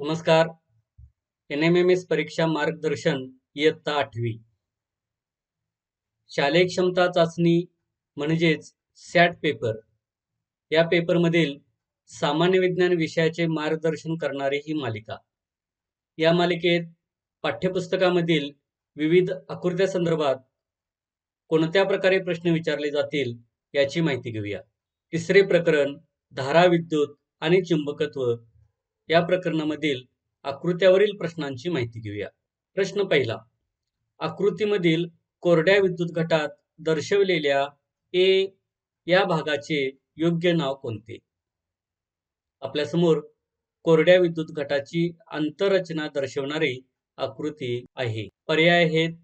नमस्कार. N M M S परीक्षा मार्गदर्शन इयत्ता आठवी. शालेय क्षमता चाचणी म्हणजेच सॅट पेपर. या पेपरमधील सामान्य विज्ञान विषयाचे मार्गदर्शन करणारी ही मालिका. या मालिकेत पाठ्यपुस्तकामधील विविध आकृत्या संदर्भात कोणत्या प्रकारे प्रश्न विचारले जातील याची माहिती घेऊया. तिसरे प्रकरण धारा विद्युत आणि चुंबकत्व या प्रकरणामधील आकृत्यावरील प्रश्नांची माहिती घेऊया. प्रश्न पहिला. आकृतीमधील कोरड्या विद्युत घटात दर्शवलेल्या ए या भागाचे योग्य नाव कोणते? आपल्यासमोर कोरड्या विद्युत घटाची आंतररचना दर्शवणारी आकृती आहे. पर्याय आहेत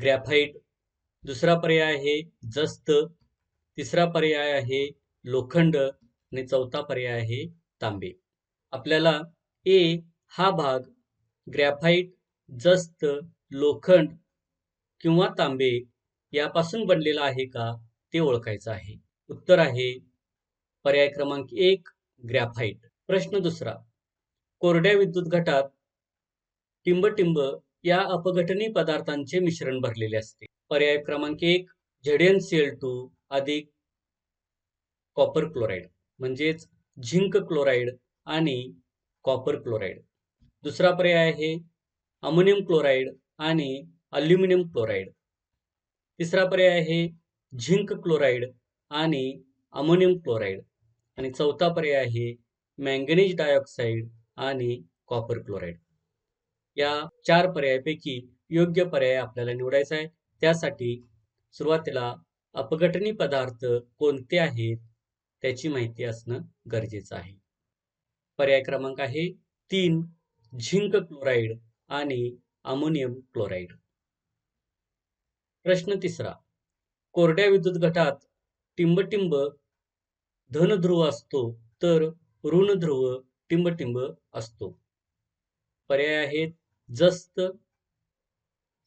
ग्रॅफाइट दुसरा पर्याय आहे जस्त तिसरा पर्याय आहे लोखंड आणि चौथा पर्याय आहे तांबे. आपल्याला ए हा भाग ग्रॅफाईट जस्त लोखंड किंवा तांबे यापासून बनलेला आहे का ते ओळखायचं आहे. उत्तर आहे पर्याय क्रमांक एक ग्रॅफाईट प्रश्न दुसरा कोरड्या विद्युत घटात टिंबटिंब या अपघटनी पदार्थांचे मिश्रण भरलेले असते. पर्याय क्रमांक एक Z N C L two अधिक कॉपर क्लोराईड म्हणजेच झिंक क्लोराईड आणि कॉपर क्लोराईड दुसरा पर्याय आहे अमोनियम क्लोराईड आणि अल्युमिनियम क्लोराईड तिसरा पर्याय आहे झिंक क्लोराईड आणि अमोनियम क्लोराईड आणि चौथा पर्याय आहे मँगनीज डायऑक्साईड आणि कॉपर क्लोराईड या चार पर्यायापैकी योग्य पर्याय आपल्याला निवडायचा आहे. त्यासाठी सुरुवातीला अपघटनी पदार्थ कोणते आहेत त्याची माहिती असणं गरजेचं आहे. पर्याय क्रमांक आहे तीन झिंक क्लोराईड आणि अमोनियम क्लोराईड. प्रश्न तिसरा कोरड्या विद्युत गटात टिंबटिंब धनध्रुव असतो तर ऋणध्रुव टिंबटिंब असतो. पर्याय आहेत जस्त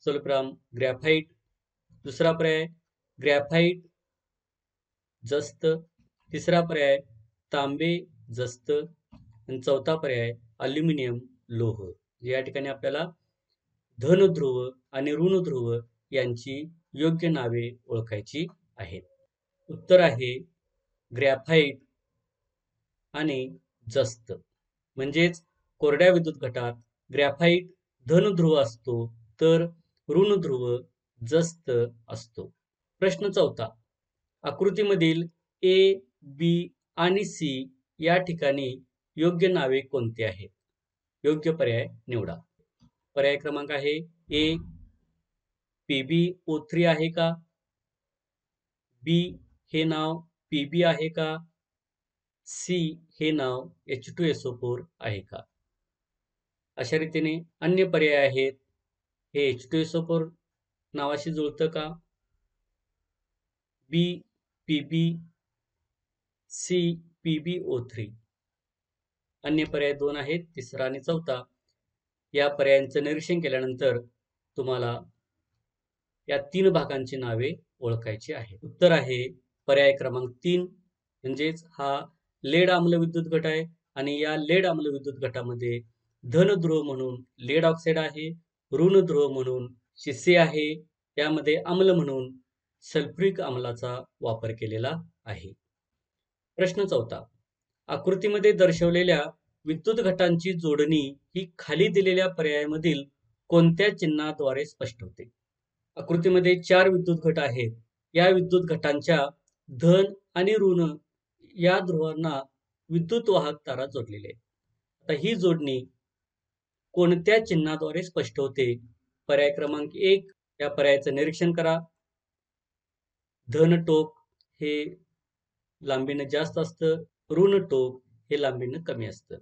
सल्फ्राम ग्रॅफाईट. दुसरा पर्याय ग्रॅफाईट जस्त. तिसरा पर्याय तांबे जस्त. आणि चौथा पर्याय अल्युमिनियम लोह. या ठिकाणी आपल्याला धनध्रुव आणि ऋणध्रुव यांची योग्य नावे ओळखायची आहेत. उत्तर आहे ग्रॅफाईट आणि जस्त. म्हणजेच कोरड्या विद्युत घटात ग्रॅफाईट धनध्रुव असतो तर ऋणध्रुव जस्त असतो. प्रश्न चौथा. आकृतीमधील ए बी आणि सी या ठिकाणी योग्य नावे कोणती आहेत? योग्य पर्याय निवडा. पर्याय क्रमांक आहे ए. पी बी ओ थ्री आहे का? बी. हे नाव पी बी आहे का? सी. हे नाव H two S O four आहे का? अशा रीतीने अन्य पर्याय आहेत. हे H two S O four नावाशी जुळतं का? B. P B C. P B O three. अन्य पर्याय दोन आहेत तिसरा आणि चौथा. या पर्यायांचं निरीक्षण केल्यानंतर तुम्हाला या तीन भागांची नावे ओळखायची आहेत. उत्तर आहे पर्याय क्रमांक तीन म्हणजेच हा लेड आम्ल विद्युत गट आहे आणि या लेड आम्ल विद्युत गटामध्ये धन ध्रुव म्हणून लेड ऑक्साईड आहे ऋण ध्रुव म्हणून शिसे आहे यामध्ये आम्ल म्हणून सल्फ्रिक आम्लाचा वापर केलेला आहे. प्रश्न चौथा आकृतीमध्ये दर्शवलेल्या विद्युत घटांची जोडणी ही खाली दिलेल्या पर्यायामधील कोणत्या चिन्हाद्वारे स्पष्ट होते? आकृतीमध्ये चार विद्युत घट आहेत. या विद्युत घटांच्या धन आणि ऋण या ध्रुवांना विद्युत वाहक तारा जोडलेले आता ही जोडणी कोणत्या चिन्हाद्वारे स्पष्ट होते? पर्याय क्रमांक एक या पर्यायाचं निरीक्षण करा. धन टोक हे लांबीनं जास्त असतं. ऋण टोक हे लांबीनं कमी असतं.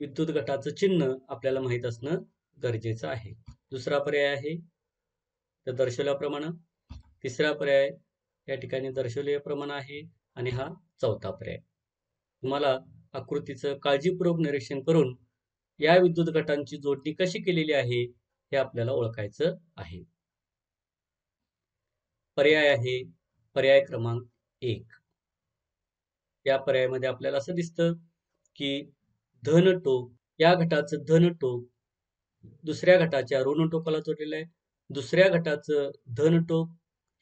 विद्युत गटाचं चिन्ह आपल्याला माहीत असणं गरजेचं आहे. दुसरा पर्याय आहे तर दर्शवल्याप्रमाणे तिसरा पर्याय या ठिकाणी दर्शवल्याप्रमाणे आहे आणि हा चौथा पर्याय. तुम्हाला आकृतीचं काळजीपूर्वक निरीक्षण करून या विद्युत गटांची जोडणी कशी केलेली आहे हे आपल्याला ओळखायचं आहे. पर्याय आहे पर्याय क्रमांक एक. या पर्यायामध्ये आपल्याला असं दिसतं की धन टोक या घटाचं धन टोक दुसऱ्या घटाच्या ऋण टोकाला जोडलेलं आहे. दुसऱ्या घटाचं धन टोक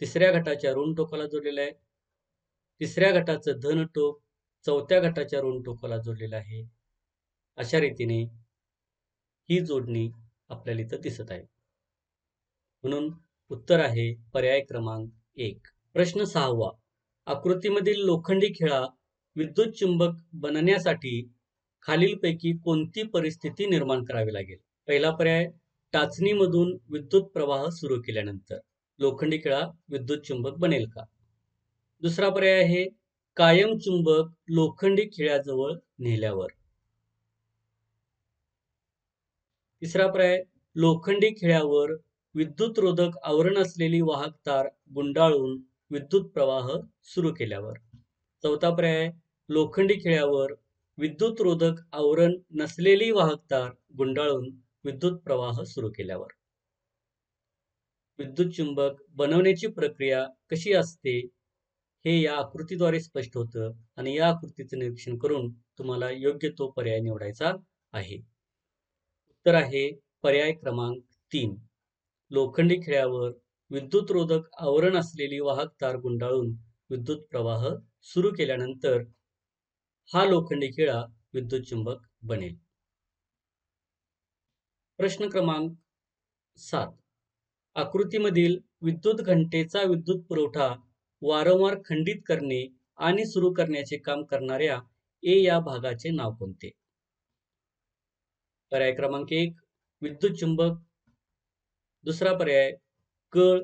तिसऱ्या घटाच्या ऋण टोकाला जोडलेलं आहे. तिसऱ्या घटाचं धन टोक चौथ्या घटाच्या ऋण टोकाला जोडलेलं आहे. अशा रीतीने ही जोडणी आपल्याला इथं दिसत आहे. म्हणून उत्तर आहे पर्याय क्रमांक एक. प्रश्न सहावा. आकृतीमधील लोखंडी खेळा विद्युत चुंबक बनण्यासाठी खालीलपैकी कोणती परिस्थिती निर्माण करावी लागेल? पहिला पर्याय टाचणीमधून विद्युत प्रवाह सुरू केल्यानंतर. लोखंडी खेळा विद्युत चुंबक बनेल का? दुसरा पर्याय आहे कायम चुंबक लोखंडी खिळ्याजवळ नेल्यावर. तिसरा पर्याय लोखंडी खिळ्यावर विद्युत रोधक आवरण असलेली वाहक तार गुंडाळून विद्युत प्रवाह सुरू केल्यावर. चौथा पर्याय लोखंडी खिळ्यावर विद्युत रोधक आवरण नसलेली वाहकतार गुंडाळून विद्युत प्रवाह सुरू केल्यावर. विद्युत चुंबक बनवण्याची प्रक्रिया कशी असते हे या आकृतीद्वारे स्पष्ट होतं आणि या आकृतीचं निरीक्षण करून तुम्हाला योग्य तो पर्याय निवडायचा आहे. उत्तर आहे पर्याय क्रमांक तीन. लोखंडी खिळ्यावर विद्युत रोधक आवरण असलेली वाहक तार गुंडाळून विद्युत प्रवाह सुरू केल्यानंतर हा लोखंडी खिळा विद्युत चुंबक बनेल. प्रश्न क्रमांक सात. आकृतीमधील विद्युत घंटेचा विद्युत पुरवठा वारंवार खंडित करणे आणि सुरू करण्याचे काम करणाऱ्या ए या भागाचे नाव कोणते? पर्याय क्रमांक एक विद्युत चुंबक. दुसरा पर्याय कळ.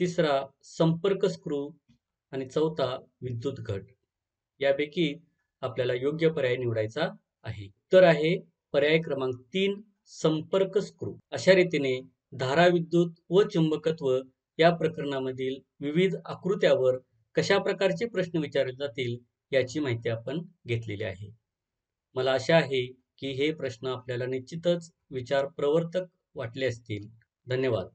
तिसरा संपर्क स्क्रू. आणि चौथा विद्युत घट. यापैकी आपल्याला योग्य पर्याय निवडायचा आहे. तर आहे पर्याय क्रमांक तीन संपर्क स्क्रू. अशा रीतीने धारा विद्युत व चुंबकत्व या प्रकरणामधील विविध आकृत्यावर कशा प्रकारचे प्रश्न विचारले जातील याची माहिती आपण घेतलेली आहे. मला आशा आहे की हे प्रश्न आपल्याला निश्चितच विचार प्रवर्तक वाटले असतील. धन्यवाद.